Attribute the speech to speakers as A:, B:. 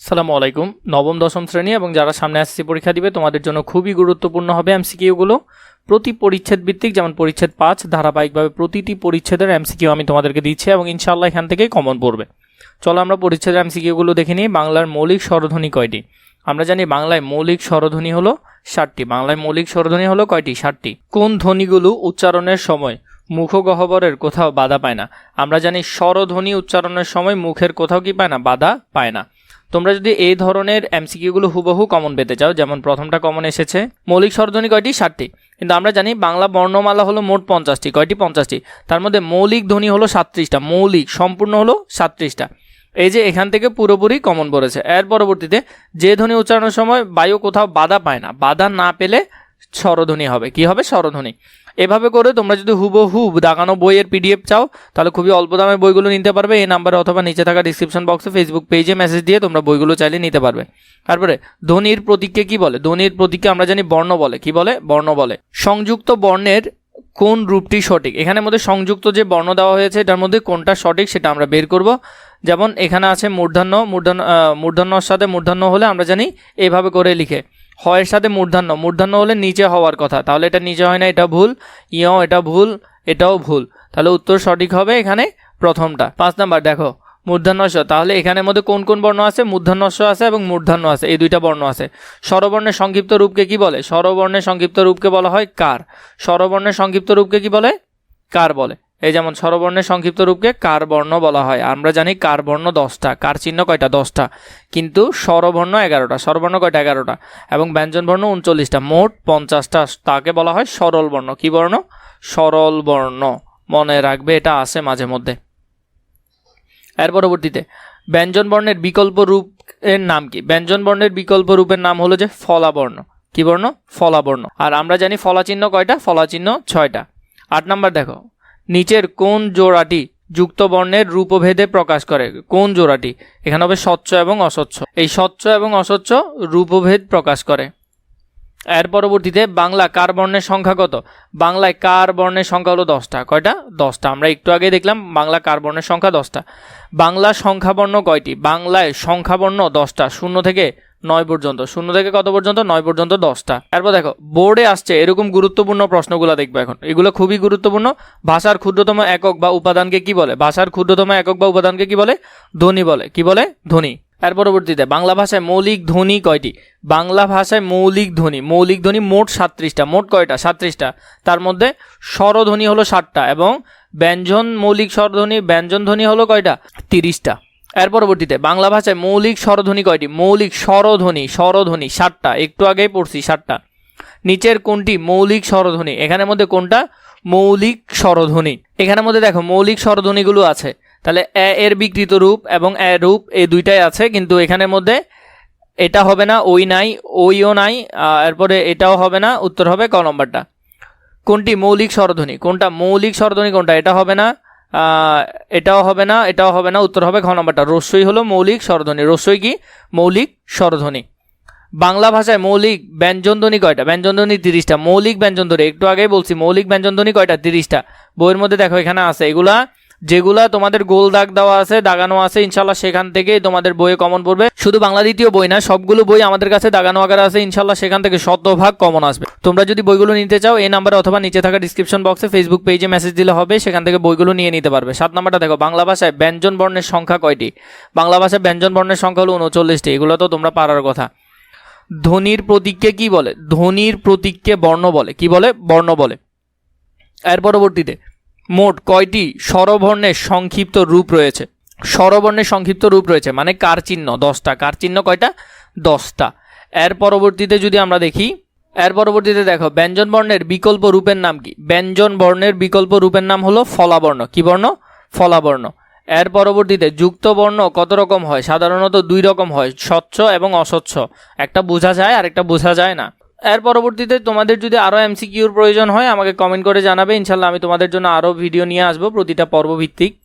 A: সালামু আলাইকুম। নবম, দশম শ্রেণি এবং যারা সামনে এসএসসি পরীক্ষা দিবে, তোমাদের জন্য খুবই গুরুত্বপূর্ণ হবে এমসিকিউগুলো প্রতি পরিচ্ছেদ ভিত্তিক, যেমন পরিচ্ছেদ পাঁচ, ধারাবাহিকভাবে প্রতিটি পরিচ্ছেদের এমসিকিউ আমি তোমাদেরকে দিচ্ছি এবং ইনশাআল্লাহ এখান থেকেই কমন পড়বে। চলো আমরা পরিচ্ছেদের এমসিকিউগুলো দেখে নিই। বাংলার মৌলিক স্বরধ্বনি কয়টি? আমরা জানি বাংলায় মৌলিক স্বরধ্বনি হলো ষাটটি। বাংলায় মৌলিক স্বরধ্বনি হলো কয়টি? ষাটটি। কোন ধ্বনিগুলো উচ্চারণের সময় মুখগহ্বরের কোথাও বাধা পায় না? আমরা জানি স্বরধ্বনি উচ্চারণের সময় মুখের কোথাও কি পায় না? বাধা পায় না। তোমরা যদি এই ধরনের এমসিকিউগুলো হুবহু কমন পেতে চাও, যেমন প্রথমটা কমন এসেছে, মৌলিক স্বরধ্বনি কয়টি? ষাটটি কিন্তু আমরা জানি বাংলা বর্ণমালা হলো মোট পঞ্চাশটি। কয়টি? পঞ্চাশটি। তার মধ্যে মৌলিক ধ্বনি হলো সাতত্রিশটা। মৌলিক সম্পূর্ণ হলো সাতত্রিশটা। এই যে এখান থেকে পুরোপুরি কমন পড়েছে। এর পরবর্তীতে যে ধ্বনি উচ্চারণের সময় বায়ু কোথাও বাধা পায় না। বাধা না পেলে স্বরধ্বনি হবে। কি হবে? স্বরধ্বনি। এভাবে করে তোমরা যদি হুবহু দাগানো বইয়ের পিডিএফ চাও, তাহলে খুবই অল্প দামে বইগুলো নিতে পারবে। এই নাম্বারে অথবা নিচে থাকা ডিসক্রিপশন বক্সে ফেসবুক পেজে মেসেজ দিয়ে তোমরা বইগুলো চাইলে নিতে পারবে। তারপরে, ধ্বনির প্রতীককে কি বলে? ধ্বনির প্রতীককে আমরা জানি বর্ণ বলে। কি বলে? বর্ণ বলে। সংযুক্ত বর্ণের কোন রূপটি সঠিক? এখানের মধ্যে সংযুক্ত যে বর্ণ দেওয়া হয়েছে, এটার মধ্যে কোনটা সঠিক সেটা আমরা বের করব। যেমন, এখানে আছে মূর্ধন্য। মূর্ধন্য মূর্ধন্যর সাথে মূর্ধন্য হলে আমরা জানি এভাবে করে লিখে। হয়ের সাথে মূর্ধন্য। মূর্ধন্য হলে নিচে হওয়ার কথা। তাহলে এটা নিচে হয় না, এটা ভুল। ইয়, এটা ভুল, এটাও ভুল। তাহলে উত্তর সঠিক হবে এখানে প্রথমটা। পাঁচ নাম্বার, দেখো মূর্ধন্যস্ব তাহলে এখানের মধ্যে কোন কোন বর্ণ আছে? মূর্ধন্যস্ব আছে এবং মূর্ধন্য আছে। এই দুইটা বর্ণ আছে। স্বরবর্ণের সংক্ষিপ্ত রূপকে কি বলে? স্বরবর্ণের সংক্ষিপ্ত রূপকে বলা হয় কার। স্বরবর্ণের সংক্ষিপ্ত রূপকে কি বলে? কার বলে। এই যেমন স্বরবর্ণের সংক্ষিপ্ত রূপকে কার বর্ণ বলা হয়। আমরা জানি কার বর্ণ দশটা, কার চিহ্ন কয়টা? দশটা। কিন্তু স্বরবর্ণ এগারোটা, স্বরবর্ণ কয়টা? এগারোটা। এবং ব্যঞ্জনবর্ণ উনচল্লিশটা, মোট পঞ্চাশটা। তাকে বলা হয় সরল বর্ণ কি বর্ণ? সরল বর্ণ মনে রাখবে, এটা আছে মাঝে মধ্যে। এর পরবর্তীতে ব্যঞ্জন বর্ণের বিকল্প রূপ এর নাম কি? ব্যঞ্জন বর্ণের বিকল্প রূপের নাম হলো যে ফলাবর্ণ। কি বর্ণ? ফলাবর্ণ। আর আমরা জানি ফলাচিহ্ন কয়টা? ফলাচিহ্ন ছয়টা। আট নাম্বার দেখো। নিচের কোন জোড়াটি যুক্ত বর্ণের রূপভেদে প্রকাশ করে? কোন জোড়াটি? এখানে হবে স্বচ্ছ এবং অস্বচ্ছ। এই স্বচ্ছ এবং অস্বচ্ছ রূপভেদ প্রকাশ করে। এর পরবর্তীতে বাংলা কার বর্ণের সংখ্যা কত? বাংলায় কার বর্ণের সংখ্যা হলো দশটা। কয়টা? দশটা। আমরা একটু আগে দেখলাম বাংলা কার বর্ণের সংখ্যা দশটা। বাংলা সংখ্যাবর্ণ কয়টি? বাংলায় সংখ্যাবর্ণ দশটা। শূন্য থেকে নয় পর্যন্ত। শূন্য থেকে কত পর্যন্ত? নয় পর্যন্ত দশটা। এরপর দেখো, বোর্ডে আসছে এরকম গুরুত্বপূর্ণ প্রশ্নগুলো দেখব এখন। এগুলো খুবই গুরুত্বপূর্ণ। ভাষার ক্ষুদ্রতম একক বা উপাদানকে কি বলে? ভাষার ক্ষুদ্রতম একক বা উপাদানকে কি বলে? ধ্বনি বলে। কি বলে? ধ্বনি। এর পরবর্তীতে, বাংলা ভাষায় মৌলিক ধ্বনি কয়টি? বাংলা ভাষায় মৌলিক ধ্বনি। মৌলিক ধ্বনি মোট সাতত্রিশটা। মোট কয়টা? সাতত্রিশটা। তার মধ্যে স্বরধ্বনি হলো ষাটটা এবং ব্যঞ্জন মৌলিক স্বরধ্বনি, ব্যঞ্জন ধ্বনি হলো কয়টা? তিরিশটা। এর পরবর্তীতে, বাংলা ভাষায় মৌলিক স্বরধ্বনি কয়টি? মৌলিক স্বরধ্বনি স্বরধ্বনি ষাটটা একটু আগেই পড়ছি ষাটটা নিচের কোনটি? মৌলিক স্বরধ্বনি। এখানের মধ্যে কোনটা? মৌলিক স্বরধ্বনি। এখানের মধ্যে দেখো, মৌলিক স্বরধ্বনিগুলো আছে। তাহলে এ এর বিকৃত রূপ এবং এ রূপ এই দুইটাই আছে, কিন্তু এখানের মধ্যে এটা হবে না, ওই নাই, ওইও নাই এরপরে এটাও হবে না, উত্তর হবে ক নম্বরটা। কোনটি? মৌলিক স্বরধ্বনি। কোনটা? মৌলিক স্বরধ্বনি, কোনটা? এটা হবে না এটাও হবে না, এটাও হবে না, উত্তর হবে ঘ নম্বরটা। রস্যই হলো মৌলিক স্বরধ্বনি। রস্যই কি? মৌলিক স্বরধ্বনি। বাংলা ভাষায় মৌলিক ব্যঞ্জনধ্বনি কয়টা? ব্যঞ্জনধ্বনি তিরিশটা। মৌলিক ব্যঞ্জনধ্বনি, একটু আগেই বলছি, মৌলিক ব্যঞ্জনধ্বনি কয়টা? তিরিশটা। বইয়ের মধ্যে দেখো এখানে আছে, এগুলা যেগুলা তোমাদের গোল দাগ দেওয়া আছে, দাগানো আছে, ইনশাল্লাহ সেখান থেকে তোমাদের বইয়ে কমন পড়বে। শুধু বাংলা দ্বিতীয় বই না, সবগুলো বই আমাদের কাছে দাগানো আকারে আছে, ইনশাল্লাহ সেখান থেকে শতভাগ কমন আসবে। তোমরা যদি বইগুলো নিতে চাও, এই নাম্বারে অথবা নিচে থাকা ডিসক্রিপশন বক্সে ফেসবুক পেজে মেসেজ দিলে হবে, সেখান থেকে বইগুলো নিয়ে নিতে পারবে। সাত নাম্বারটা দেখো, বাংলা ভাষায় ব্যঞ্জন বর্ণের সংখ্যা কয়টি? বাংলা ভাষায় ব্যঞ্জন বর্ণের সংখ্যা হলো উনচল্লিশটি, এগুলো তো তোমরা পারার কথা। ধ্বনির প্রতীককে কি বলে? ধ্বনির প্রতীককে বর্ণ বলে। কি বলে? বর্ণ বলে। এর পরবর্তীতে মোট কয়টি স্বরবর্ণের সংক্ষিপ্ত রূপ রয়েছে? স্বরবর্ণের সংক্ষিপ্ত রূপ রয়েছে মানে কার চিহ্ন? দশটা। কার চিহ্ন কয়টা? দশটা। এর পরবর্তীতে যদি আমরা দেখি, এর পরবর্তীতে দেখো, ব্যঞ্জন বর্ণের বিকল্প রূপের নাম কি? ব্যঞ্জন বর্ণের বিকল্প রূপের নাম হলো ফলাবর্ণ। কি বর্ণ? ফলাবর্ণ। এর পরবর্তীতে যুক্ত বর্ণ কত রকম হয়? সাধারণত দুই রকম হয়, স্বচ্ছ এবং অস্বচ্ছ। একটা বোঝা যায় আর একটা বোঝা যায় না। এর পরবর্তীতে তোমাদের যদি আরও এমসিকিউর প্রয়োজন হয়, আমাকে কমেন্ট করে জানাবে। ইনশাল্লাহ আমি তোমাদের জন্য আরও ভিডিও নিয়ে আসব প্রতিটা পর্বভিত্তিক।